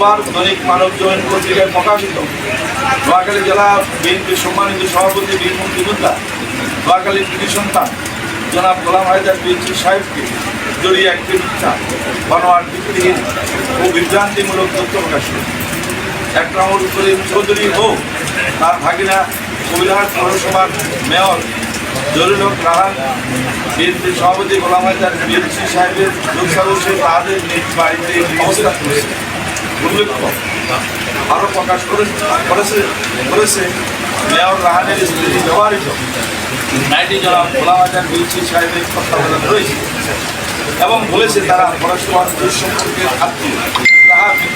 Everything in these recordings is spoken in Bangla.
সোমবার দৈনিক মানব জমিন পত্রিকায় প্রকাশিত। নোয়াখালী জেলা বিএনপির সম্মানিত সভাপতি বীর মুক্তিযোদ্ধা নোয়াখালীর কৃতি সন্তান জনাব গোলাম হায়দার বিএনপি সাহেবকে জড়িয়ে একটি মিথ্যা বানোয়ার ভিত্তিহীন ও বিভ্রান্তিমূলক তথ্য প্রকাশ করে একরামুল করিম চৌধুরী ও তার ভাগিনা কবিরহাট পৌরসভার মেয়র জরুল হক রাহান, বিএনপির সভাপতি গোলাম হায়দার বিএনপি সাহেবের লোকসভা তাদের নিজ বাড়িতে অবস্থান করেছে উল্লেখ্য আরও প্রকাশ করে করেছে করেছে। মেয়র রাহানের স্ত্রী ব্যবহৃত। নাইটি জনাব খোলা বাজার বিএনপি সাহেবের তত্ত্বাবধানে রয়েছে এবং বলেছে তারা পরস্পর দুঃসম্পর্কের আত্মীয়।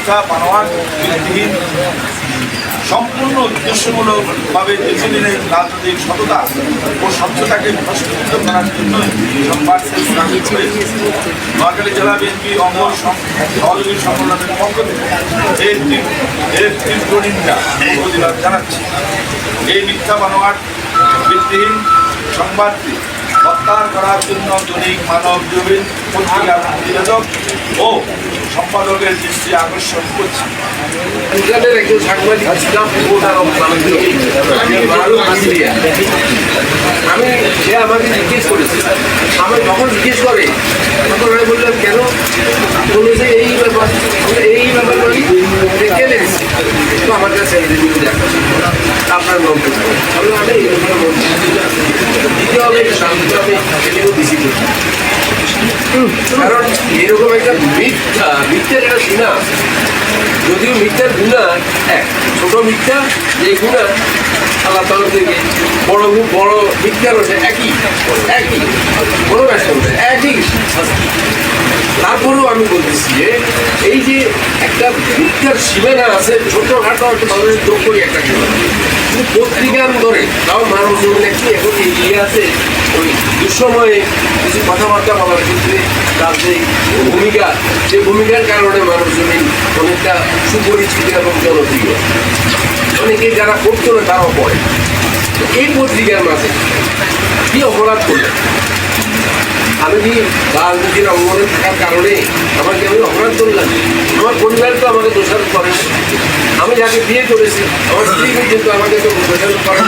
মিথ্যা বানোয়ার ভিত্তিহীন সম্পূর্ণ উদ্দেশ্যমূলকভাবে দীর্ঘদিনের রাজনৈতিক সততা ও স্বচ্ছতাকে প্রশ্নিত করার জন্য হয়েছে নোয়াখালী জেলা বিএনপি সম- সহযোগী সম্মেলনের পক্ষ থেকে এর এর তীব্র প্রতিবাদ জানাচ্ছি। এই মিথ্যা বানোয়ার ভিত্তিহীন সংবাদটি প্রত্যাহার করার জন্য দৈনিক মানব জমিন পত্রিকার প্রতিবেদক ও সম্পাদকের দৃষ্টি আকর্ষণ করছি এখানের একজন সাংবাদিক ছিলাম আমি সে আমাকে জিজ্ঞেস করেছে। আমার যখন জিজ্ঞেস করে, তখন আমি বললাম কেন? বলেছে এই ব্যাপার এই ব্যাপার কে? লেগেছে তো আমার কাছে দেখা আপনার মন্তব্য আমি আমি এই ব্যাপারে মন্তব্য এটাও দিছি কারণ এরকম একটা মিথ্যা মিথ্যার একটা আছে যদিও মিথ্যার গুণা এক, ছোট মিথ্যা, যে গুণা আল্লাহ তালা থেকে বড় বড় মিথ্যা রয়েছে একই একই, কোনো ব্যস্ত একই। তারপরেও আমি বলতেছি যে, এই যে একটা মিথ্যার সীমানা আছে ছোটখাটো একটা মানুষের যোগ করি একটা পত্রিকার ধরে, তাও মানুষ একটু এখন এগিয়ে আছে ওই দুঃসময়ে কিছু কথাবার্তা বলার ক্ষেত্রে তার ভূমিকা সেই ভূমিকার কারণে মানুষজনই অনেকটা সুপরিচিত এবং জনপ্রিয়। অনেকে যারা পড়তো না তারাও পড়ে। এই পত্রিকার মাঝে কি অপরাধ করলেন? আমি কি রাজনীতির অঙ্গনে থাকার কারণে আমাকে আমি অপরাধ করলাম? আমার পরিবার তো আমাকে দোষারোপ করে আমি যাকে বিয়ে করেছি, আমার স্ত্রী কিন্তু আমাকে তো দোষারোপ করে।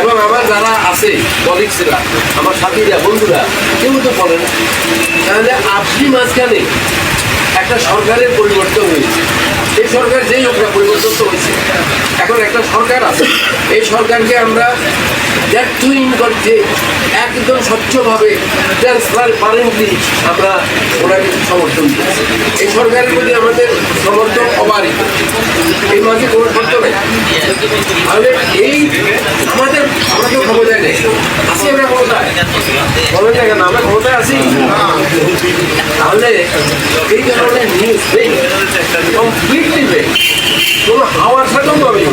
এবং আমার যারা আছে কলিগসরা আমার সাথীরা, বন্ধুরা, কেউ তো বলে না। তাহলে আপনি মাঝখানে একটা সরকারের পরিবর্তন হয়েছে। এই সরকার যেই হোক পরিবর্তন তো হয়েছে। এখন একটা সরকার আছে। এই সরকারকে আমরা দ্যাটুইন করছে একদম স্বচ্ছভাবে ট্রান্সপারেন্টলি আমরা ওনাকে সমর্থন দিচ্ছি। এই সরকারের প্রতি আমাদের সমর্থন অবারিত। এই মাঝে কোনো যাবে তাহলে এই আমাদের আমরা কেউ ক্ষমতায় নেই। আসি আমরা ক্ষমতায়। বলেন না কেন, আমরা ক্ষমতায় আসি। তাহলে এই ধরনের নিউজ নেই। কমপ্লিটলি নেই। কোনো হাওয়ার সাথেও আমি